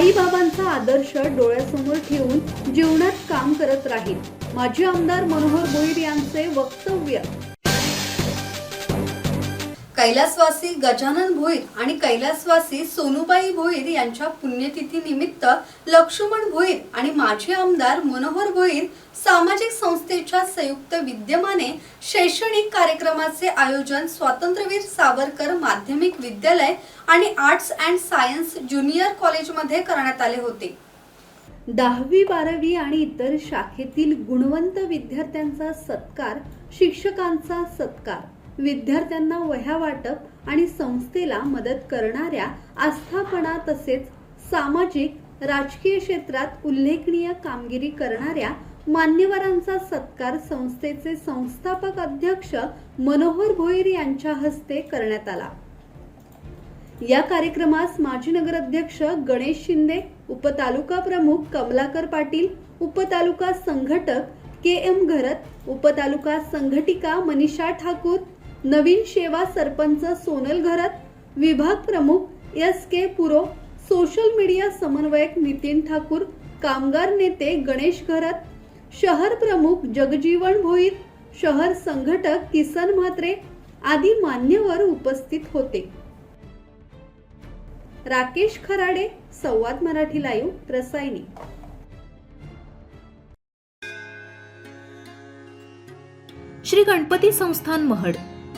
आईबाबांचा आदर्श डोळ्यासमोर ठेवून जीवनात काम करत राहील. माजी आमदार मनोहर भोईर यांचे वक्तव्य कैलासवासी गजानन भोईर आणि कैलासवासी सोनुबाई भोईर यांच्या पुण्यतिथी निमित्त लक्ष्मण भोईर आणि माजी आमदार मनोहर भोईर सामाजिक संस्थेच्या संयुक्त विद्यमाने शैक्षणिक कार्यक्रमाचे आयोजन स्वातंत्र्यवीर सावरकर माध्यमिक विद्यालय आणि आर्ट्स अँड सायन्स ज्युनियर कॉलेजमध्ये करण्यात आले होते. दहावी बारावी आणि इतर शाखेतील गुणवंत विद्यार्थ्यांचा सत्कार शिक्षकांचा सत्कार. विद्यार्थ्यांना वह्या वाटप आणि संस्थेला मदत करणाऱ्या आस्थापना तसेच सामाजिक राजकीय क्षेत्रात उल्लेखनीय कामगिरी करणाऱ्या मान्यवरांचा सत्कार संस्थेचे संस्थापक अध्यक्ष मनोहर भोईर यांच्या हस्ते करण्यात आला. या कार्यक्रमास माजी नगराध्यक्ष गणेश शिंदे उपतालुका प्रमुख कमलाकर पाटील उपतालुका संघटक के एम घरत उपतालुका संघटिका मनीषा ठाकूर नवीन सेवा सरपंच सोनल घरत विभाग प्रमुख एस के पुरो सोशल मीडिया समन्वयक नितीन ठाकूर कामगार नेते गणेश घरत शहर प्रमुख जगजीवन भोईर शहर संघटक किसन म्हात्रे आदी मान्यवर उपस्थित होते. राकेश खराडे संवाद मराठी लाईव्ह रसायनी. श्री गणपती संस्थान महड.